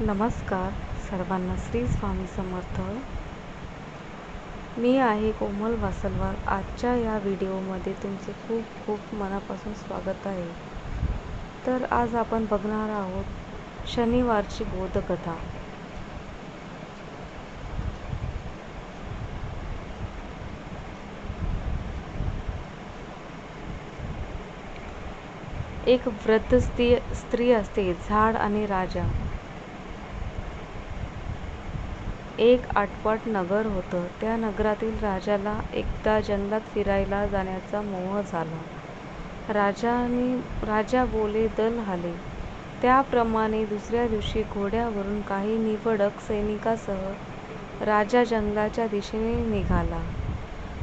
नमस्कार सर्वांना श्री स्वामी समर्थ. मी आहे कोमल वासलवार आजच्या या व्हिडिओमध्ये तुमचे खूप खूप मनापासून स्वागत आहे. तर आज आपण बघणार आहोत शनिवारची बोधकथा. एक वृद्ध स्त्री स्त्री असते झाड आणि राजा. एक आटपाट नगर होतं. त्या नगरातील राजाला एकदा जंगलात फिरायला जाण्याचा मोह झाला. राजा बोले दल हाले. त्याप्रमाणे दुसऱ्या दिवशी घोड्यावरून काही निवडक सैनिकांसह राजा जंगलाच्या दिशेने निघाला.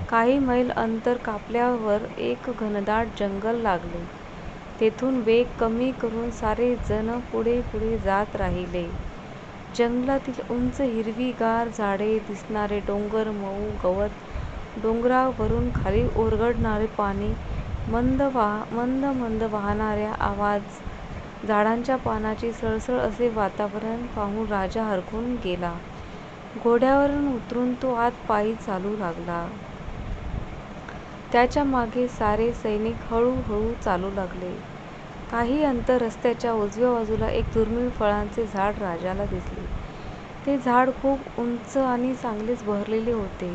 काही मैल अंतर कापल्यावर एक घनदाट जंगल लागले. तेथून वेग कमी करून सारे जण पुढे पुढे जात राहिले. जंगलातील उंच हिरवीगार झाडे, दिसणारे डोंगर, मऊ गवत, डोंगरावरून खाली ओरडणारे पाणी, मंद वाह मंद मंद वाहणाऱ्या आवाज, झाडांच्या पानांची सळसळ असे वातावरण पाहून राजा हरखून गेला. घोड्यावरून उतरून तो आत पायी चालू लागला. त्याच्यामागे सारे सैनिक हळूहळू चालू लागले. काही अंतर रस्त्याच्या उजव्या बाजूला एक दुर्मिळ फळांचे झाड राजाला दिसले. ते झाड खूप उंच आणि चांगलेच बहरलेले होते.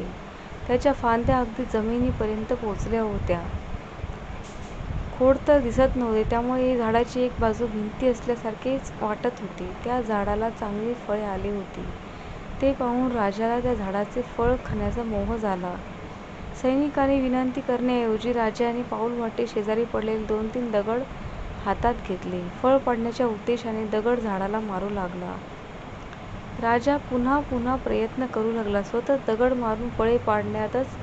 त्याच्या फांद्या अगदी जमिनीपर्यंत पोचल्या होत्या. खोड तर दिसत नव्हते, त्यामुळे झाडाची एक बाजू भिंती असल्यासारखेच वाटत होते. त्या झाडाला चांगली फळे आली होती. ते पाहून राजाला त्या झाडाचे फळ खाण्याचा मोह झाला. सैनिकांनी विनंती करण्याऐवजी राजाने पाऊलवाटे शेजारी पडलेले दोन-तीन दगड हातात घेतले. फळ पाडण्याच्या उद्देशाने दगड झाडाला मारू लागला. राजा पुन्हा पुन्हा प्रयत्न करू लागला. सतत दगड मारून फळे पाडण्यातच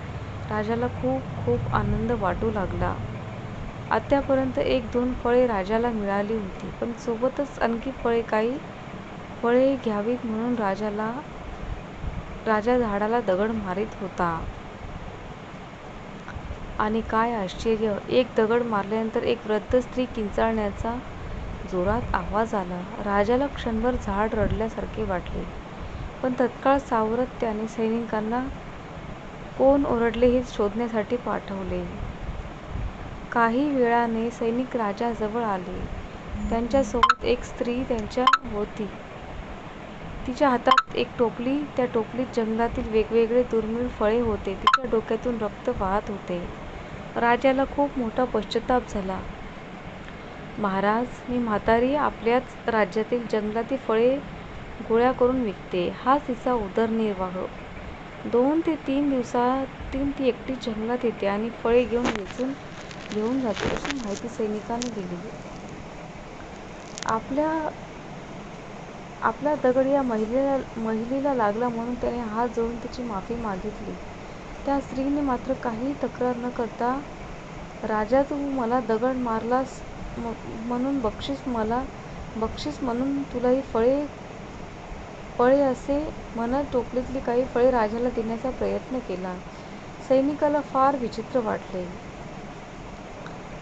राजाला खूप खूप आनंद वाटू लागला. आत्यापर्यंत एक-दोन फळे राजाला मिळाली होती, पण सोबतच आणखी फळे काही फळे घ्यावीत म्हणून राजा झाडाला दगड मारीत होता. आणि काय आश्चर्य! एक दगड मारल्यानंतर एक वृद्ध स्त्री किंचाळण्याचा जोरात आवाज आला. राजाला क्षणभर झाड रडल्यासारखे वाटले. पण तत्काळ सावरत त्याने सैनिकांना कोण ओरडले हे शोधण्यासाठी पाठवले. काही वेळाने सैनिक राजाजवळ आले. त्यांच्यासोबत एक स्त्री त्यांच्या होती. तिच्या हातात एक टोपली. त्या टोपलीत जंगलातील वेगवेगळे दुर्मिळ फळे होते तिच्या डोक्यातून रक्त वाहत होते. राजाला खूप मोठा पश्चाताप झाला. महाराज, मी म्हातारी आपल्याच राज्यातील जंगलातील फळे गोळा करून विकते. हाच तिचा उदरनिर्वाह. दोन ते तीन दिवसांनी ती एकटीच जंगलात येते आणि फळे वेचून घेऊन जाते, अशी माहिती सैनिकाने दिली. आपला दगड या महिलेला लागला म्हणून त्याने हात जोडून तिची माफी मागितली. त्या स्त्रीने मात्र काहीही तक्रार न करता, राजा, तू मला दगड मारलास म्हणून बक्षीस मला बक्षीस म्हणून तुला ही फळे असे म्हणत टोपलीतली काही फळे राजाला देण्याचा प्रयत्न केला. सैनिकाला फार विचित्र वाटले.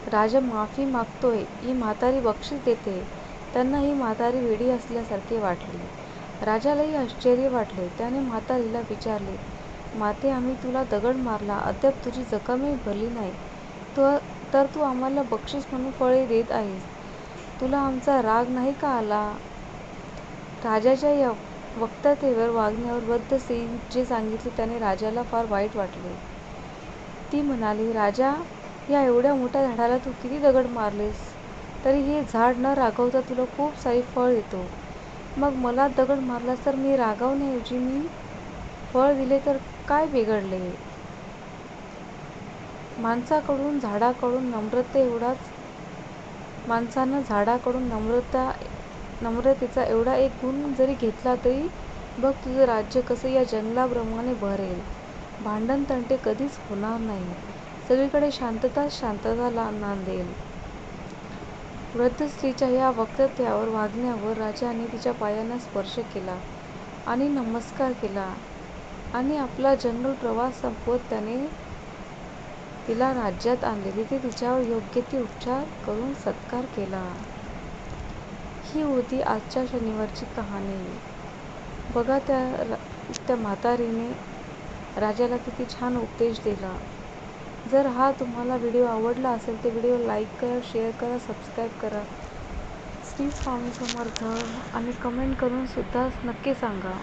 राजा माफी मागतोय, ही म्हातारी बक्षीस देतेय. त्यांना ही म्हातारी वेडी असल्यासारखे वाटले. राजालाही आश्चर्य वाटले. त्याने म्हातारीला विचारले, माते, आम्ही तुला दगड मारला, अद्याप तुझी जखमही भरली नाही, तर तू आम्हाला बक्षीस म्हणून फळे देत आहेस. तुला आमचा राग नाही का आला? राजाच्या या वक्तव्यावर, वागण्यावर वृद्ध स्त्रीने जे सांगितले त्याने राजाला फार वाईट वाटले. ती म्हणाली, राजा, या एवढ्या मोठ्या झाडाला तू किती दगड मारलेस, तरी हे झाड न रागावता तुला खूप सारी फळ देतो. मग मलाच दगड मारलास तर मी रागावण्याऐवजी मी फळ दिले तर काय बिघडले? माणसाकडून झाडाकडून नम्रतेएवढाच माणसानं झाडाकडून नम्रतेचा एवढा एक गुण जरी घेतला तरी बघ तुझं राज्य कसं या जंगलाप्रमाणे बहरेल. भांडण-तंटे कधीच होणार नाही सगळीकडे शांतताच शांतता नांदेल. वृद्ध स्त्रीच्या या वक्तव्यावर, वागण्यावर राजाने तिच्या पायांना स्पर्श केला आणि नमस्कार केला आणि आपला जंगल प्रवास संपवत त्याने तिला राज्यात आणले. तिथे तिच्यावर योग्य ते उपचार करून सत्कार केला. ही होती आजच्या शनिवारची कहाणी बघा त्या त्या म्हातारीने राजाला किती छान उपदेश दिला जर हा तुम्हाला व्हिडिओ आवडला असेल तर व्हिडिओ लाईक करा शेअर करा सबस्क्राईब करा श्री स्वामी समर्थ आणि कमेंट करून सुद्धा नक्की सांगा